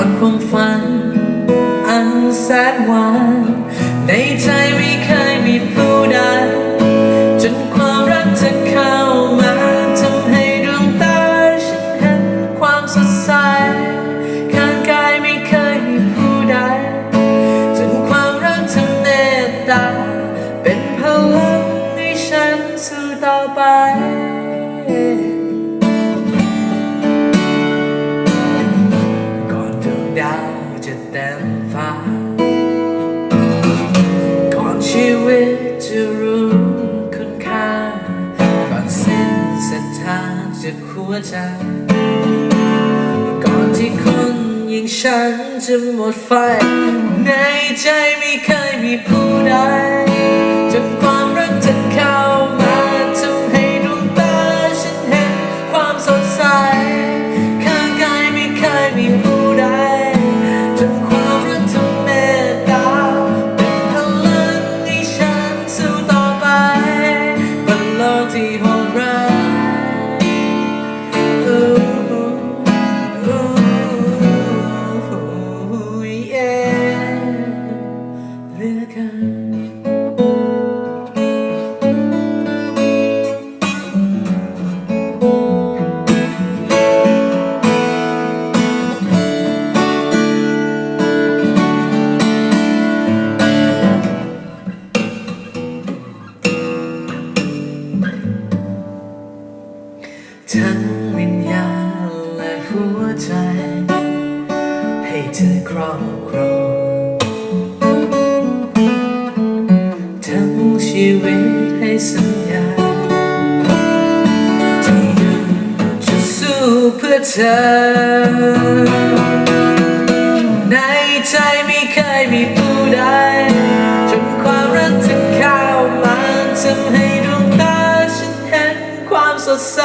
อนความฝัน อันแสนหวานในใจไม่เคยมีผู้ใดจนความรักเธอเข้ามาทำให้ดวงตาฉันเห็นความสดใสข้างกายไม่เคยมีผู้ใดจนความรักเธอเมตตาเป็นพลังให้ฉันสู้ต่อไป จากหัวใจ ก่อนที่คนอย่างฉันจะหมดไฟ ในใจไม่เคยมีผู้ใด ใจ ให้เธอครอบครองทั้งชีวิตให้สัญญาที่ยังจะสู้เพื่อเธอ ในใจไม่เคยมีผู้ใดจนความรักเธอเข้ามาทำให้ดวงตาฉันเห็นความสดใส